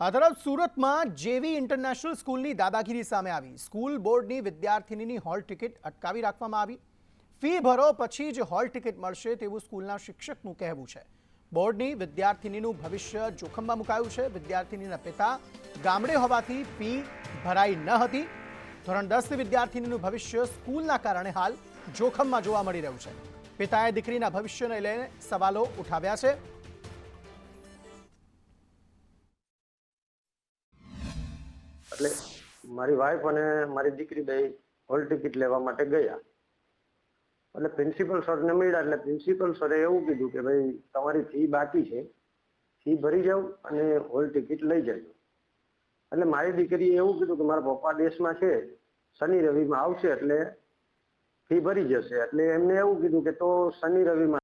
આ તરફ સુરતમાં જેવી ઇન્ટરનેશનલ સ્કૂલની દાદાગીરી સામે આવી. સ્કૂલ બોર્ડની વિદ્યાર્થીનીની હોલ ટિકિટ અટકાવી રાખવામાં આવી. ફી ભરો પછી જ હોલ ટિકિટ મળશે તેવું સ્કૂલના શિક્ષકનું કહેવું છે. બોર્ડની વિદ્યાર્થીનીનું ભવિષ્ય જોખમમાં મુકાયું છે. વિદ્યાર્થીનીના પિતા ગામડે હોવાથી ફી ભરાઈ ન હતી. ધોરણ દસની વિદ્યાર્થીનીનું ભવિષ્ય સ્કૂલના કારણે હાલ જોખમમાં જોવા મળી રહ્યું છે. પિતાએ દીકરીના ભવિષ્યને લઈને સવાલો ઉઠાવ્યા છે. એટલે મારી વાઈફ અને મારી દીકરી બે હોલ ટિકિટ લેવા માટે ગયા. એટલે પ્રિન્સિપલ સરને મળ્યા, એટલે પ્રિન્સિપલ સરે એવું કીધું કે ભાઈ, તમારી ફી બાકી છે. ફી ભરી જાઓ અને હોલ ટિકિટ લઈ જજો. એટલે મારી દીકરીએ એવું કીધું કે મારા પપ્પા દેશમાં છે, શનિ રવિમાં આવશે એટલે ફી ભરી જશે. એટલે એમને એવું કીધું કે તો શનિ રવિમાં